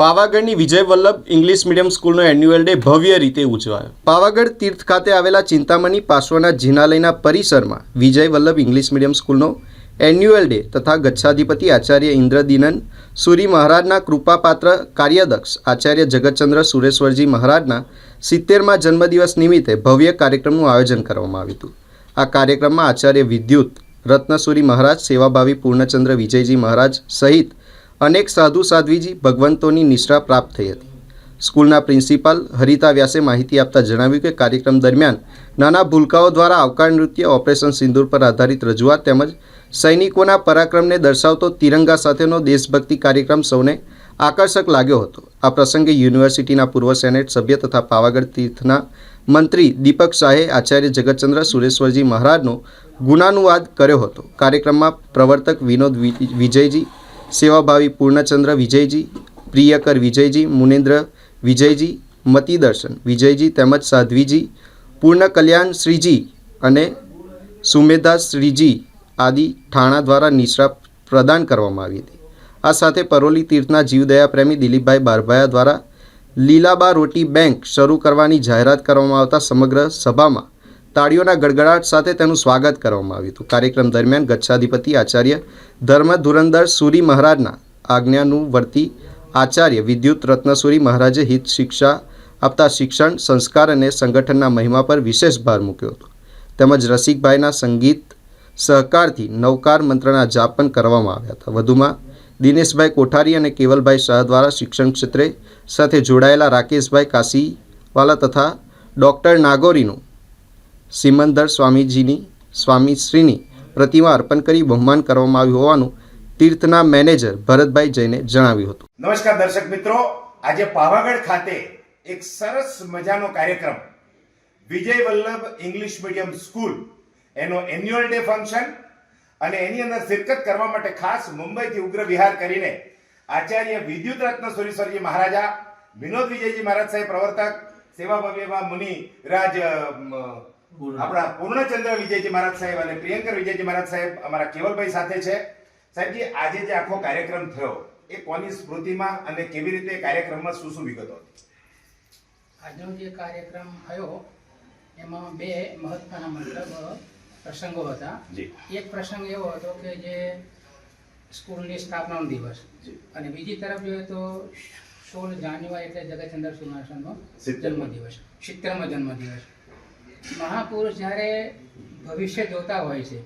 પાવાગઢની Vijay Vallabh English medium સ્કૂલનો annual day ભવ્ય રીતે ઉજવાયો. પાવાગઢ તીર્થ ખાતે આવેલા ચિંતામણી પાર્શ્વનાથ જિનાલયના પરિસરમાં વિજય વલ્લભ ઇંગ્લિશ મીડિયમ સ્કૂલનો એન્યુઅલ ડે તથા ગચ્છાધિપતિ આચાર્ય ઇન્દ્રદિનન સુરી મહારાજના કૃપાપાત્ર કાર્યદક્ષ આચાર્ય જગતચંદ્ર સુરેશ્વરજી મહારાજના સિત્તેરમાં જન્મદિવસ નિમિત્તે ભવ્ય કાર્યક્રમનું આયોજન કરવામાં આવ્યું હતું. આ કાર્યક્રમમાં આચાર્ય વિદ્યુત રત્નસુરી મહારાજ, સેવાભાવી પૂર્ણચંદ્ર વિજયજી મહારાજ સહિત અનેક સાધુ સાધ્વીજી ભગવંતોની નિષ્ઠા પ્રાપ્ત થઈ હતી. સ્કૂલના પ્રિન્સિપાલ હરિતા વ્યાસે માહિતી આપતા જણાવ્યું કે કાર્યક્રમ દરમિયાન નાના ભૂલકાઓ દ્વારા આવકાર નૃત્ય ઓપરેશન સિંદૂર પર આધારિત રજૂઆત તેમજ સૈનિકોના પરાક્રમને દર્શાવતો તિરંગા સાથેનો દેશભક્તિ કાર્યક્રમ સૌને આકર્ષક લાગ્યો હતો. આ પ્રસંગે યુનિવર્સિટીના પૂર્વ સેનેટ સભ્ય તથા પાવાગઢ તીર્થના મંત્રી દીપક શાહે આચાર્ય જગતચંદ્ર સુરેશ્વરજી મહારાજનો ગુણાનુવાદ કર્યો હતો. કાર્યક્રમમાં પ્રવર્તક વિનોદ વિજયજી સેવાભાવી પૂર્ણચંદ્ર વિજયજી, પ્રિયકર વિજયજી, મુનેન્દ્ર વિજયજી, મતિદર્શન વિજયજી તેમજ સાધ્વીજી પૂર્ણ કલ્યાણ શ્રીજી અને સુમેધા શ્રીજી આદિ ઠાણા દ્વારા નિશ્રા પ્રદાન કરવામાં આવી હતી. આ સાથે પરોલી તીર્થના જીવદયા પ્રેમી દિલીપભાઈ બારભાયા દ્વારા લીલાબા રોટી બેંક શરૂ કરવાની જાહેરાત કરવામાં આવતા સમગ્ર સભામાં તાળીઓના ગડગડાટ સાથે તેનું સ્વાગત કરવામાં આવ્યું હતું. કાર્યક્રમ દરમિયાન ગચ્છાધિપતિ આચાર્ય ધર્મ ધુરંદર સુરી મહારાજના આજ્ઞાનું વર્તી આચાર્ય વિદ્યુત રત્નસુરી મહારાજે હિત શિક્ષા આપતા શિક્ષણ, સંસ્કાર અને સંગઠનના મહિમા પર વિશેષ ભાર મૂક્યો હતો. તેમજ રસિકભાઈના સંગીત સહકારથી નવકાર મંત્રના જાપ પણ કરવામાં આવ્યા હતા. વધુમાં, દિનેશભાઈ કોઠારી અને કેવલભાઈ શાહ દ્વારા શિક્ષણ ક્ષેત્રે સાથે જોડાયેલા રાકેશભાઈ કાશીવાલા તથા ડૉક્ટર નાગોરીનું સિમંદર સ્વામીજીની, સ્વામીશ્રીની પ્રતિમા અર્પણ કરી બહુમાન કરવામાં આવ્યું હોવાનું તીર્થના મેનેજર ભરતભાઈ જૈને જણાવ્યું હતું. નમસ્કાર દર્શક મિત્રો. આજે પાવાગઢ ખાતે એક સરસ મજાનો કાર્યક્રમ. Vijay Vallabh English medium school એનો એન્યુઅલ ડે ફંક્શન અને એની અંદર શિરકત કરવા માટે ખાસ મુંબઈથી ઉગ્ર વિહાર કરીને આચાર્ય વિદ્યુત રત્ન સુરેશ્વરજી મહારાજા, વિનોદ વિજયજી મહારાજ સાહેબ પ્રવર્તક સેવાભાવી એવા મુનિ રાજ આપણા પૂર્ણચંદ્ર વિજયજી મહારાજ સાહેબ અને પ્રિયંકર વિજયજી મહારાજ સાહેબ અમારા કેવલભાઈ સાથે છે. સાહેબજી આજે જે આખો કાર્યક્રમ થયો એ કોની સ્મૃતિમાં અને કેવી રીતે કાર્યક્રમમાં શું શું વિગતો હતી? આજનો જે કાર્યક્રમ થયો એમાં બે મહત્વના મતલબ પ્રસંગો હતા. જી. એક પ્રસંગ એવો હતો કે જે સ્કૂલની સ્થાપનાનો દિવસ. અને બીજી તરફ જોઈએ તો સોળ જાન્યુઆરી એટલે જગતચંદ્ર સુનાસનનો. જન્મદિવસ. સિત્તેરમો જન્મદિવસ. મહાપુરુષ જ્યારે ભવિષ્ય જોતા હોય છે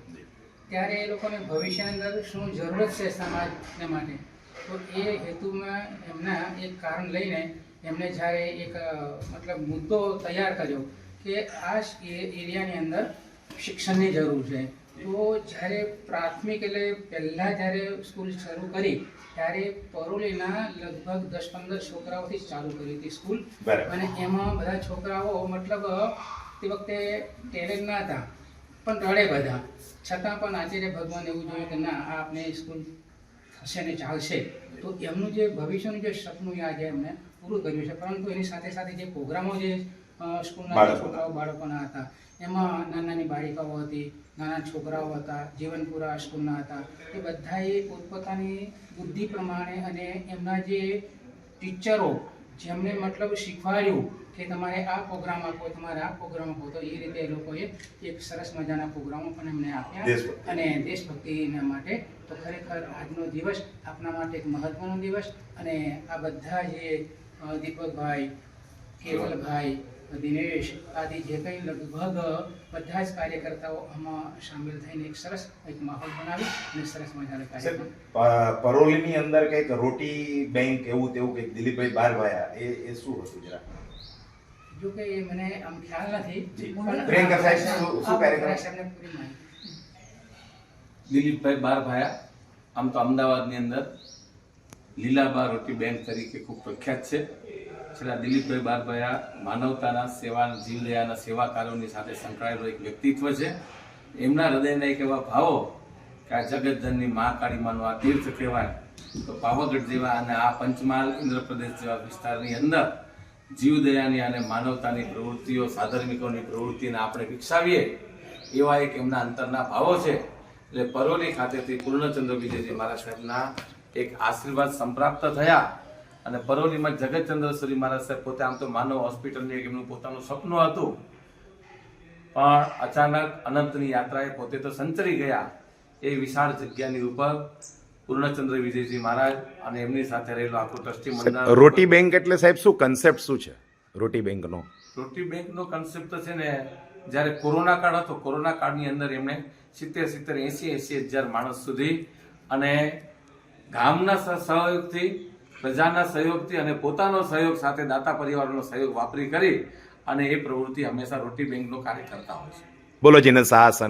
ત્યારે એ લોકોને ભવિષ્યની અંદર શું જરૂરત છે સમાજને માટે? તો એ હેતુમાં એમના એક કારણ લઈને એમને જ્યારે એક મતલબ મુદ્દો તૈયાર કર્યો કે આ એરિયાની અંદર શિક્ષણની જરૂર છે. તો જ્યારે પ્રાથમિક એટલે પહેલાં જ્યારે સ્કૂલ શરૂ કરી ત્યારે પરોલીના લગભગ દસ પંદર છોકરાઓથી ચાલુ કરી હતી સ્કૂલ. અને એમાં બધા છોકરાઓ મતલબ તે વખતે ટેલેન્ટ ના હતા પણ રડે બધા. છતાં પણ આચાર્ય ભગવાન એવું જોયું કે ના આ આપણે સ્કૂલ થશે ને ચાલશે. તો એમનું જે ભવિષ્યનું જે સપનું યાદ છે એમને પૂરું કર્યું છે. પરંતુ એની સાથે સાથે જે પ્રોગ્રામો જે સ્કૂલના છોકરાઓ બાળકોના હતા એમાં નાની નાની બાળિકાઓ હતી નાના છોકરાઓ હતા જીવનપુરા સ્કૂલના હતા એ બધાએ પોતપોતાની બુદ્ધિ પ્રમાણે અને એમના જે ટીચરો જેમને મતલબ શીખવાડ્યું કે તમારે આ પ્રોગ્રામ આપો તમારે આ પ્રોગ્રામ આપો તો એ રીતે એ લોકોએ એક સરસ મજાના પ્રોગ્રામો પણ એમને આપ્યા. અને દેશભક્તિના માટે તો ખરેખર આજનો દિવસ આપણા માટે એક મહત્વનો દિવસ અને આ બધા જે દીપકભાઈ કેવલભાઈ દિનેશ આદિ જે કંઈ લગભગ બધા જ કાર્યકર્તાઓ આમાં સામેલ થઈને એક સરસ એક માહોલ બનાવી અને સરસ મજાનો કાર્યક્રમ પરોલીની અંદર કંઈક રોટી બેંક એવું તેવું કંઈક દિલીપભાઈ બારભાયા એ એ શું હતું જરા? જો કે એ મને આમ ખ્યાલ નથી. પ્રિયંકા સાહેબ શું- કાર્યક્રમ? સાહેબને પૂરી માહિતી. દિલીપભાઈ બારભાયા આમ તો અમદાવાદની અંદર લીલાબા રોટી બેંક તરીકે ખૂબ પ્રખ્યાત છે. છેલ્લા દિલીપભાઈ બારભાયા માનવતાના સેવા, જીવદયાના સેવા કાર્યોની સાથે સંકળાયેલો એક વ્યક્તિત્વ છે. એમના હૃદયના એક એવા ભાવો કે આ જગતધનની મા માનું આ તીર્થ કહેવાય. તો પાવાગઢ જેવા અને આ પંચમહાલ ઇન્દ્રપ્રદેશ જેવા વિસ્તારની અંદર જીવદયાની અને માનવતાની પ્રવૃત્તિઓ, સાધર્મિકોની પ્રવૃત્તિને આપણે વિકસાવીએ, એવા એક એમના અંતરના ભાવો છે. એટલે પરોલી ખાતેથી પૂર્ણચંદ્ર વિજયજી મહારાજ સાહેબના એક આશીર્વાદ સંપ્રાપ્ત થયા. અને પરોલીમાં જગતચંદ્ર સૂરી મહારાજ સાહેબ પોતે આમ તો માનવ હોસ્પિટલની એમનું પોતાનું સપનું હતું. પણ અચાનક અનંતની યાત્રાએ પોતે તો સંચરી ગયા એ વિશાળ જગ્યાની ઉપર પૂર્ણચંદ્ર વિજયજી મહારાજ અને એમની સાથે રહેલો આખું ટ્રસ્ટી મંડળ રોટી બેંક એટલે સાહેબ શું કન્સેપ્ટ શું છે? રોટી બેંકનો? રોટી બેંકનો કન્સેપ્ટ છે ને જ્યારે કોરોના કાળ હતો કોરોના કાળની અંદર એમણે સિત્તેર સિત્તેર એંસી એંસી હજાર માણસ સુધી અને ગામના સહયોગથી પ્રજાના સહયોગથી અને પોતાનો સહયોગ સાથે દાતા પરિવારનો સહયોગ વાપરી કરી અને એ પ્રવૃત્તિ હંમેશા રોટી બેંકનો કાર્ય કરતા હોય છે. બોલો જેને સાહસ